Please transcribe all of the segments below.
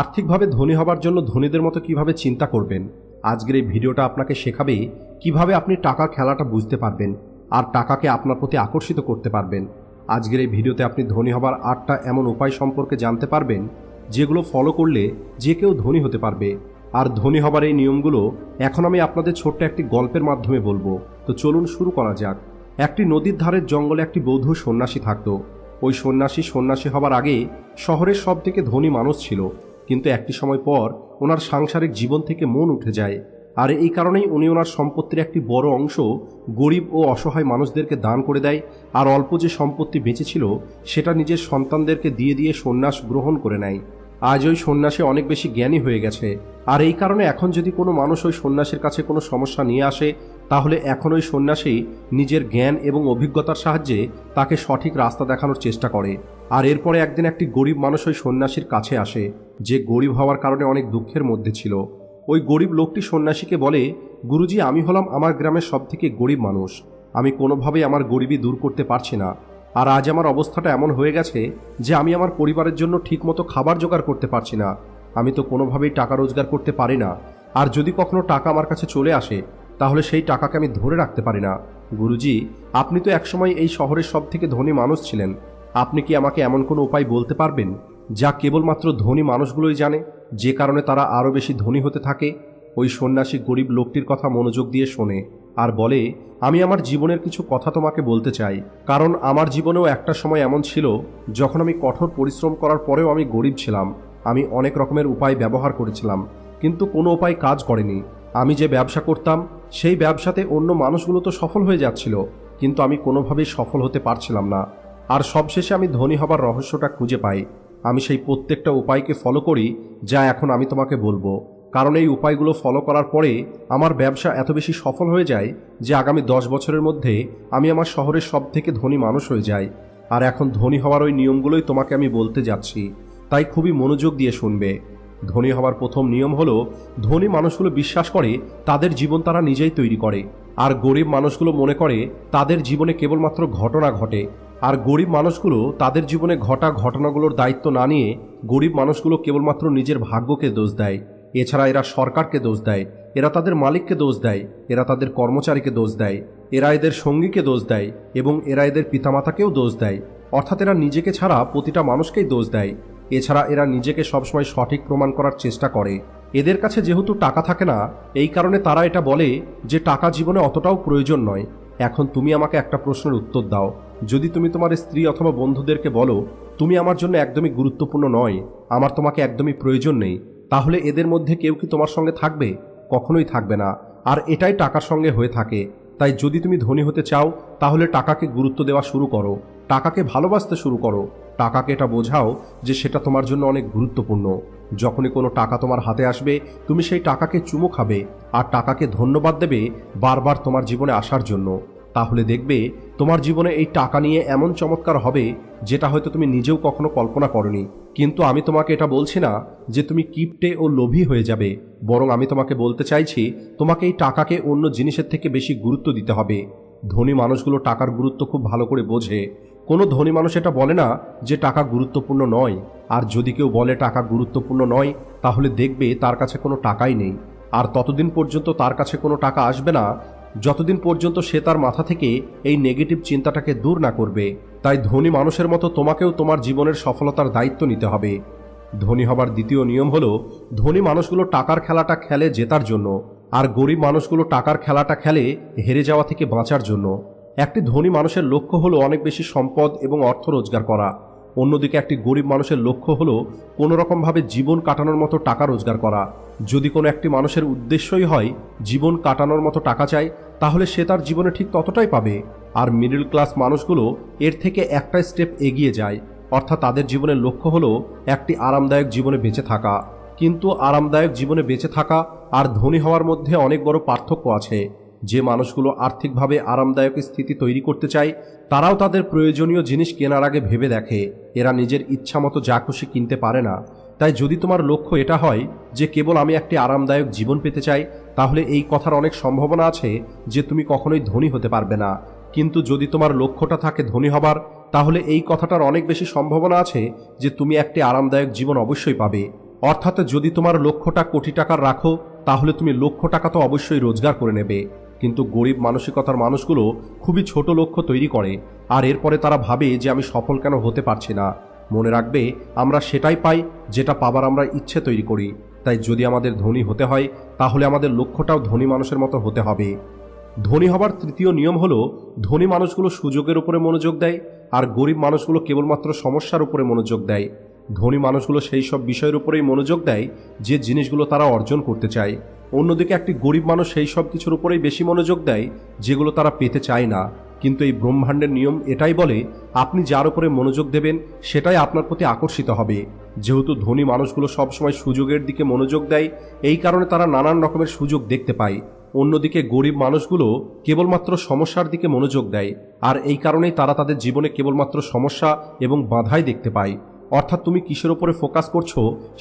আর্থিকভাবে ধনী হবার জন্য ধনীদের মতো কীভাবে চিন্তা করবেন? আজকের এই ভিডিওটা আপনাকে শেখাবে কীভাবে আপনি টাকার খেলাটা বুঝতে পারবেন আর টাকাকে আপনার প্রতি আকর্ষিত করতে পারবেন। আজকের এই ভিডিওতে আপনি ধনী হবার আটটা এমন উপায় সম্পর্কে জানতে পারবেন, যেগুলো ফলো করলে যে কেউ ধনী হতে পারবে। আর ধনী হবার এই নিয়মগুলো এখন আমি আপনাদের ছোট্ট একটি গল্পের মাধ্যমে বলব। তো চলুন শুরু করা যাক। একটি নদীর ধারের জঙ্গলে একটি বৌদ্ধ সন্ন্যাসী থাকতো। ওই সন্ন্যাসী সন্ন্যাসী হবার আগে শহরের সব থেকে ধনী মানুষ ছিল। কিন্তু একটি সময় পর ওনার সাংসারিক জীবন থেকে মন উঠে যায়। আর এই কারণেই উনি ওনার সম্পত্তির একটি বড় অংশ গরিব ও অসহায় মানুষদেরকে দান করে দেয় আর অল্প যে সম্পত্তি বেঁচেছিল সেটা নিজের সন্তানদেরকে দিয়ে দিয়ে সন্ন্যাস গ্রহণ করে নেয়। আজ ওই সন্ন্যাসী অনেক বেশি জ্ঞানী হয়ে গেছে। আর এই কারণে এখন যদি কোনো মানুষ ওই সন্ন্যাসীর কাছে কোনো সমস্যা নিয়ে আসে, তাহলে এখন ওই সন্ন্যাসী নিজের জ্ঞান এবং অভিজ্ঞতার সাহায্যে তাকে সঠিক রাস্তা দেখানোর চেষ্টা করে। আর এরপরে একদিন একটি গরিব মানুষ ওই সন্ন্যাসীর কাছে আসে, যে গরিব হওয়ার কারণে অনেক দুঃখের মধ্যে ছিল। ওই গরিব লোকটি সন্ন্যাসীকে বলে, গুরুজি, আমি হলাম আমার গ্রামের সব থেকে গরিব মানুষ। আমি কোনোভাবেই আমার গরিবই দূর করতে পারছি না। আর আজ আমার অবস্থাটা এমন হয়ে গেছে যে আমি আমার পরিবারের জন্য ঠিকমতো খাবার জোগাড় করতে পারছি না। আমি তো কোনোভাবেই টাকা রোজগার করতে পারি না। আর যদি কখনো টাকা আমার কাছে চলে আসে, তাহলে সেই টাকাকে আমি ধরে রাখতে পারি না। গুরুজি, আপনি তো একসময় এই শহরের সব থেকে ধনী মানুষ ছিলেন। আপনি কি আমাকে এমন কোনো উপায় বলতে পারবেন, যা কেবলমাত্র ধনী মানুষগুলোই জানে? যে কারণে তারা আরও বেশি ধনী হতে থাকে? ওই সন্ন্যাসী গরিব লোকটির কথা মনোযোগ দিয়ে শোনে আর বলে, আমি আমার জীবনের কিছু কথা তোমাকে বলতে চাই। কারণ আমার জীবনেও একটা সময় এমন ছিল, যখন আমি কঠোর পরিশ্রম করার পরেও আমি গরিব ছিলাম। আমি অনেক রকমের উপায় ব্যবহার করেছিলাম, কিন্তু কোনো উপায় কাজ করেনি। আমি যে ব্যবসা করতাম, সেই ব্যবসাতে অন্য মানুষগুলো তো সফল হয়ে যাচ্ছিল, কিন্তু আমি কোনোভাবেই সফল হতে পারছিলাম না। আর সবশেষে আমি ধনী হবার রহস্যটা খুঁজে পাই। আমি সেই প্রত্যেকটা উপায়কে ফলো করি, যা এখন আমি তোমাকে বলব। কারণ এই উপায়গুলো ফলো করার পরে আমার ব্যবসা এত বেশি সফল হয়ে যায় যে আগামী দশ বছরের মধ্যে আমি আমার শহরের সব থেকে ধনী মানুষ হয়ে যাই। আর এখন ধনী হওয়ার ওই নিয়মগুলোই তোমাকে আমি বলতে যাচ্ছি। তাই খুবই মনোযোগ দিয়ে শুনবে। ধনী হওয়ার প্রথম নিয়ম হলো, ধনী মানুষগুলো বিশ্বাস করে তাদের জীবন তারা নিজেই তৈরি করে। আর গরিব মানুষগুলো মনে করে তাদের জীবনে কেবলমাত্র ঘটনা ঘটে। আর গরিব মানুষগুলো তাদের জীবনে ঘটা ঘটনাগুলোর দায়িত্ব না নিয়ে গরিব মানুষগুলো কেবলমাত্র নিজের ভাগ্যকে দোষ দেয়। এছাড়া এরা সরকারকে দোষ দেয়, এরা তাদের মালিককে দোষ দেয়, এরা তাদের কর্মচারীকে দোষ দেয়, এরা এদের সঙ্গীকে দোষ দেয় এবং এরা এদের পিতামাতাকেও দোষ দেয়। অর্থাৎ এরা নিজেকে ছাড়া প্রতিটা মানুষকেই দোষ দেয়। এছাড়া এরা নিজেকে সবসময় সঠিক প্রমাণ করার চেষ্টা করে। এদের কাছে যেহেতু টাকা থাকে না, এই কারণে তারা এটা বলে যে টাকা জীবনে অতটাও প্রয়োজন নয়। এখন তুমি আমাকে একটা প্রশ্নের উত্তর দাও। যদি তুমি তোমার স্ত্রী অথবা বন্ধুদেরকে বলো, তুমি আমার জন্য একদমই গুরুত্বপূর্ণ নয়, আমার তোমাকে একদমই প্রয়োজন নেই, তাহলে এদের মধ্যে কেউ কি তোমার সঙ্গে থাকবে? কখনোই থাকবে না। আর এটাই টাকার সঙ্গে হয়ে থাকে। তাই যদি তুমি ধনী হতে চাও, তাহলে টাকাকে গুরুত্ব দেওয়া শুরু করো। টাকাকে ভালোবাসতে শুরু করো। টাকাকে এটা বোঝাও যে সেটা তোমার জন্য অনেক গুরুত্বপূর্ণ। যখনই কোনো টাকা তোমার হাতে আসবে, তুমি সেই টাকাকে চুমো খাবে আর টাকাকে ধন্যবাদ দেবে বারবার তোমার জীবনে আসার জন্য। তাহলে দেখবে তোমার জীবনে এই টাকা নিয়ে এমন চমৎকার হবে যেটা হয়তো তুমি নিজেও কখনো কল্পনা করনি। কিন্তু আমি তোমাকে এটা বলছি না যে তুমি কিপটে ও লোভী হয়ে যাবে। বরং আমি তোমাকে বলতে চাইছি, তোমাকে এই টাকাকে অন্য জিনিসের থেকে বেশি গুরুত্ব দিতে হবে। ধনী মানুষগুলো টাকার গুরুত্ব খুব ভালো করে বোঝে। কোনো ধনী মানুষ এটা বলে না যে টাকা গুরুত্বপূর্ণ নয়। আর যদি কেউ বলে টাকা গুরুত্বপূর্ণ নয়, তাহলে দেখবে তার কাছে কোনো টাকাই নেই। আর ততদিন পর্যন্ত তার কাছে কোনো টাকা আসবে না, যতদিন পর্যন্ত সে তার মাথা থেকে এই নেগেটিভ চিন্তাটাকে দূর না করবে। তাই ধনী মানুষের মতো তোমাকেও তোমার জীবনের সফলতার দায়িত্ব নিতে হবে। ধনী হবার দ্বিতীয় নিয়ম হলো, ধনী মানুষগুলো টাকার খেলাটা খেলে জেতার জন্য, আর গরিব মানুষগুলো টাকার খেলাটা খেলে হেরে যাওয়া থেকে বাঁচার জন্য। একটি ধনী মানুষের লক্ষ্য হলো অনেক বেশি সম্পদ এবং অর্থ রোজগার করা। অন্যদিকে একটি গরিব মানুষের লক্ষ্য হলো কোনো রকমভাবে জীবন কাটানোর মতো টাকা রোজগার করা। যদি কোনো একটি মানুষের উদ্দেশ্যই হয় জীবন কাটানোর মতো টাকা চাই তাহলে সে তার জীবনে ঠিক ততটাই পাবে। আর মিডল ক্লাস মানুষগুলো এর থেকে একটা স্টেপ এগিয়ে যায়। অর্থাৎ তাদের জীবনের লক্ষ্য হলো একটি আরামদায়ক জীবনে বেঁচে থাকা। কিন্তু আরামদায়ক জীবনে বেঁচে থাকা আর ধনী হওয়ার মধ্যে অনেক বড় পার্থক্য আছে। যে মানুষগুলো আর্থিকভাবে আরামদায়ক স্থিতি তৈরি করতে চায়, তারাও তাদের প্রয়োজনীয় জিনিস কেনার আগে ভেবে দেখে। এরা নিজের ইচ্ছামতো যা খুশি কিনতে পারে না। তাই যদি তোমার লক্ষ্য এটা হয় যে কেবল আমি একটি আরামদায়ক জীবন পেতে চাই, তাহলে এই কথার অনেক সম্ভাবনা আছে যে তুমি কখনোই ধনী হতে পারবে না। কিন্তু যদি তোমার লক্ষ্যটা থাকে ধনী হবার, তাহলে এই কথাটার অনেক বেশি সম্ভাবনা আছে যে তুমি একটি আরামদায়ক জীবন অবশ্যই পাবে। অর্থাৎ যদি তোমার লক্ষ্যটা কোটি টাকার রাখো, তাহলে তুমি লক্ষ টাকা তো অবশ্যই রোজগার করে নেবে। কিন্তু গরিব মানসিকতার মানুষগুলো খুবই ছোট লক্ষ্য তৈরি করে, আর এরপরে তারা ভাবে যে আমি সফল কেন হতে পারছি না। মনে রাখবে, আমরা সেটাই পাই যেটা পাবার আমরা ইচ্ছে তৈরি করি। তাই যদি আমাদের ধনী হতে হয়, তাহলে আমাদের লক্ষ্যটাও ধনী মানুষের মতো হতে হবে। ধনী হবার তৃতীয় নিয়ম হলো, ধনী মানুষগুলো সুযোগের উপরে মনোযোগ দেয়, আর গরিব মানুষগুলো কেবলমাত্র সমস্যার উপরে মনোযোগ দেয়। ধনী মানুষগুলো সেই সব বিষয়ের উপরেই মনোযোগ দেয় যে জিনিসগুলো তারা অর্জন করতে চায়। অন্যদিকে একটি গরিব মানুষ সেই সব কিছুর উপরেই বেশি মনোযোগ দেয়, যেগুলো তারা পেতে চায় না। কিন্তু এই ব্রহ্মাণ্ডের নিয়ম এটাই বলে, আপনি যার উপরে মনোযোগ দেবেন, সেটাই আপনার প্রতি আকর্ষিত হবে। যেহেতু ধনী মানুষগুলো সবসময় সুযোগের দিকে মনোযোগ দেয়, এই কারণে তারা নানান রকমের সুযোগ দেখতে পায়। অন্যদিকে গরিব মানুষগুলো কেবলমাত্র সমস্যার দিকে মনোযোগ দেয়, আর এই কারণেই তারা তাদের জীবনে কেবলমাত্র সমস্যা এবং বাধাই দেখতে পায়। অর্থাৎ তুমি কিসের ওপরে ফোকাস করছ,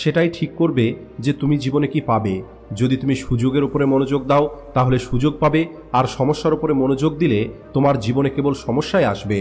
সেটাই ঠিক করবে যে তুমি জীবনে কি পাবে। যদি তুমি সুযোগের উপরে মনোযোগ দাও, তাহলে সুযোগ পাবে, আর সমস্যার উপরে মনোযোগ দিলে তোমার জীবনে কেবল সমস্যায় আসবে।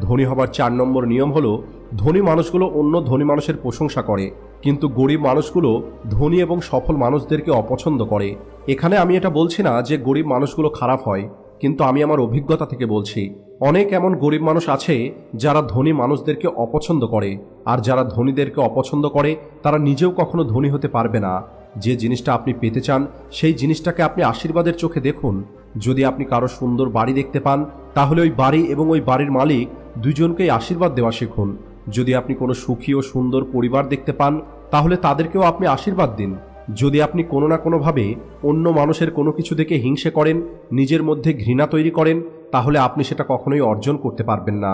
ধনী হবার চার নম্বর নিয়ম হলো, ধনী মানুষগুলো অন্য ধনী মানুষের প্রশংসা করে, কিন্তু গরিব মানুষগুলো ধনী এবং সফল মানুষদেরকে অপছন্দ করে। এখানে আমি এটা বলছি না যে গরিব মানুষগুলো খারাপ হয়, কিন্তু আমি আমার অভিজ্ঞতা থেকে বলছি। অনেক এমন গরিব মানুষ আছে যারা ধনী মানুষদেরকে অপছন্দ করে, আর যারা ধনীদেরকে অপছন্দ করে, তারা নিজেও কখনো ধনী হতে পারবে না। যে জিনিসটা আপনি পেতে চান, সেই জিনিসটাকে আপনি আশীর্বাদের চোখে দেখুন। যদি আপনি কারও সুন্দর বাড়ি দেখতে পান, তাহলে ওই বাড়ি এবং ওই বাড়ির মালিক দুজনকেই আশীর্বাদ দেওয়া শিখুন। যদি আপনি কোনো সুখী ও সুন্দর পরিবার দেখতে পান, তাহলে তাদেরকেও আপনি আশীর্বাদ দিন। যদি আপনি কোনো না কোনোভাবে অন্য মানুষের কোনো কিছু দেখে হিংসে করেন, নিজের মধ্যে ঘৃণা তৈরি করেন তাহলে আপনি সেটা কখনোই অর্জন করতে পারবেন না।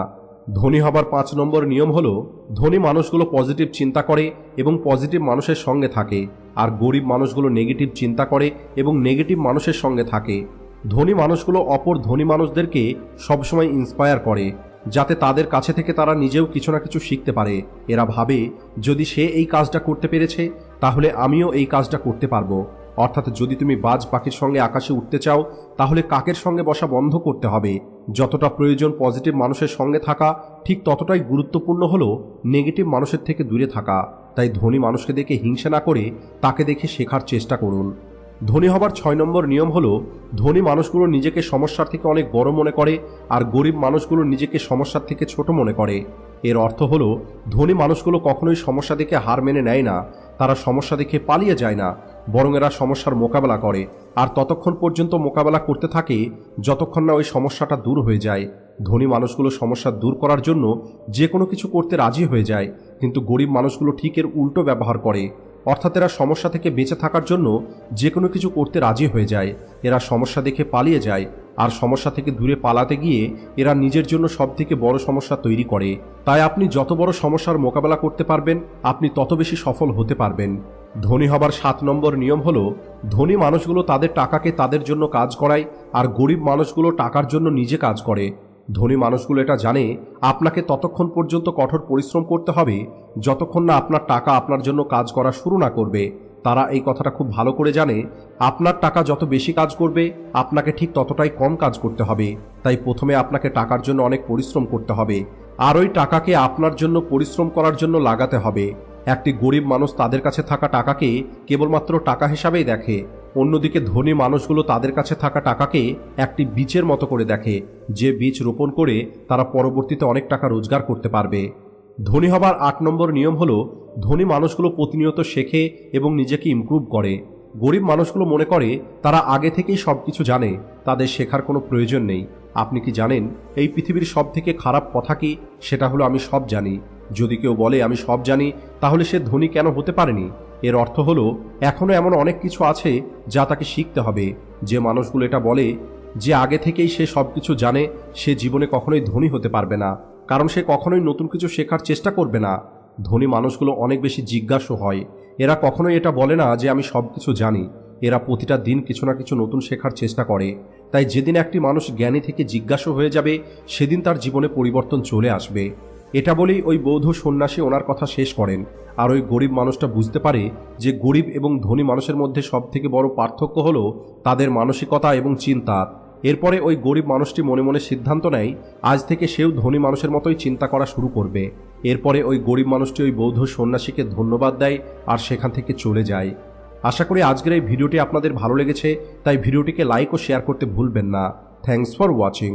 ধনী হবার পাঁচ নম্বর নিয়ম হলো, ধনী মানুষগুলো পজিটিভ চিন্তা করে এবং পজিটিভ মানুষের সঙ্গে থাকে, আর গরিব মানুষগুলো নেগেটিভ চিন্তা করে এবং নেগেটিভ মানুষের সঙ্গে থাকে। ধনী মানুষগুলো অপর ধনী মানুষদেরকে সবসময় ইন্সপায়ার করে, যাতে তাদের কাছে থেকে তারা নিজেও কিছু না কিছু শিখতে পারে। এরা ভাবে, যদি সে এই কাজটা করতে পেরেছে, তাহলে আমিও এই কাজটা করতে পারব। অর্থাৎ যদি তুমি বাজ পাখির সঙ্গে আকাশে উঠতে চাও, তাহলে কাকের সঙ্গে বসা বন্ধ করতে হবে। যতটা প্রয়োজন পজিটিভ মানুষের সঙ্গে থাকা, ঠিক ততটাই গুরুত্বপূর্ণ হলো নেগেটিভ মানুষের থেকে দূরে থাকা। তাই ধনী মানুষকে দেখে হিংসা না করে তাকে দেখে শেখার চেষ্টা করুন। ধনী হবার ছয় নম্বর নিয়ম হলো, ধনী মানুষগুলো নিজেকে সমস্যার থেকে অনেক বড় মনে করে আর গরিব মানুষগুলো নিজেকে সমস্যার থেকে ছোট মনে করে। এর অর্থ হলো, ধনী মানুষগুলো কখনোই সমস্যা দেখে হার মেনে নেয় না, তারা সমস্যা দেখে পালিয়ে যায় না, বরং এরা সমস্যার মোকাবেলা করে। আর ততক্ষণ পর্যন্ত মোকাবেলা করতে থাকে, যতক্ষণ না ওই সমস্যাটা দূর হয়ে যায়। ধনী মানুষগুলো সমস্যা দূর করার জন্য যে কোনো কিছু করতে রাজি হয়ে যায়, কিন্তু গরিব মানুষগুলো ঠিক এর উল্টো ব্যবহার করে। অর্থাৎ এরা সমস্যা থেকে বেঁচে থাকার জন্য যে কোনো কিছু করতে রাজি হয়ে যায়। এরা সমস্যা দেখে পালিয়ে যায় আর সমস্যা থেকে দূরে পালাতে গিয়ে এরা নিজের জন্য সব থেকে বড় সমস্যা তৈরি করে। তাই আপনি যত বড় সমস্যার মোকাবেলা করতে পারবেন, আপনি তত বেশি সফল হতে পারবেন। ধনী হবার সাত নম্বর নিয়ম হলো, ধনী মানুষগুলো তাদের টাকাকে তাদের জন্য কাজ করায় আর গরিব মানুষগুলো টাকার জন্য নিজে কাজ করে। ধনী মানুষগুলো এটা জানে, আপনাকে ততক্ষণ পর্যন্ত কঠোর পরিশ্রম করতে হবে। যতক্ষণ না আপনার টাকা আপনার জন্য কাজ করা শুরু না করবে, তারা এই কথাটা খুব ভালো করে জানে। আপনার টাকা যত বেশি কাজ করবে, আপনাকে ঠিক ততটাই কম কাজ করতে হবে। তাই প্রথমে আপনাকে টাকার জন্য অনেক পরিশ্রম করতে হবে। আর ওই টাকাকে আপনার জন্য পরিশ্রম করার জন্য লাগাতে হবে। একটি গরিব মানুষ তাদের কাছে থাকা টাকাকে কেবলমাত্র টাকা হিসাবেই দেখে, অন্যদিকে ধনী মানুষগুলো তাদের কাছে থাকা টাকাকে একটি বীজের মতো করে দেখে, যে বীজ রোপণ করে তারা পরবর্তীতে অনেক টাকা রোজগার করতে পারবে। ধনী হবার আট নম্বর নিয়ম হলো, ধনী মানুষগুলো প্রতিনিয়ত শেখে এবং নিজেকে ইমপ্রুভ করে। গরিব মানুষগুলো মনে করে, তারা আগে থেকেই সব কিছু জানে, তাদের শেখার কোনো প্রয়োজন নেই। আপনি কি জানেন, এই পৃথিবীর সব থেকে খারাপ কথা কি? সেটা হলো আমি সব জানি। যদি কেউ বলে, আমি সব জানি, তাহলে সে ধনী কেন হতে পারেনি? এর অর্থ হলো এখনও এমন অনেক কিছু আছে যা তাকে শিখতে হবে। যে মানুষগুলো এটা বলে, যে আগে থেকেই সে সব কিছু জানে, সে জীবনে কখনোই ধনী হতে পারবে না। কারণ সে কখনোই নতুন কিছু শেখার চেষ্টা করবে না। ধনী মানুষগুলো অনেক বেশি জিজ্ঞাসু হয়। এরা কখনোই এটা বলে না যে, আমি সব কিছু জানি। এরা প্রতিটা দিন কিছু না কিছু নতুন শেখার চেষ্টা করে। তাই যেদিন একটি মানুষ জ্ঞানী থেকে জিজ্ঞাসু হয়ে যাবে, সেদিন তার জীবনে পরিবর্তন চলে আসবে। এটা বলেই ওই বৌদ্ধ সন্ন্যাসী ওনার কথা শেষ করেন। আর ওই গরিব মানুষটা বুঝতে পারে যে গরিব এবং ধনী মানুষের মধ্যে সব থেকে বড় পার্থক্য হলো তাদের মানসিকতা এবং চিন্তা। এরপরে ওই গরিব মানুষটি মনে মনে সিদ্ধান্ত নেয়, আজ থেকে সেও ধনী মানুষের মতোই চিন্তা করা শুরু করবে। এরপরে ওই গরিব মানুষটি ওই বৌদ্ধ সন্ন্যাসীকে ধন্যবাদ দেয় আর সেখান থেকে চলে যায়। আশা করি আজকের এই ভিডিওটি আপনাদের ভালো লেগেছে, তাই ভিডিওটিকে লাইক ও শেয়ার করতে ভুলবেন না। Thanks for watching.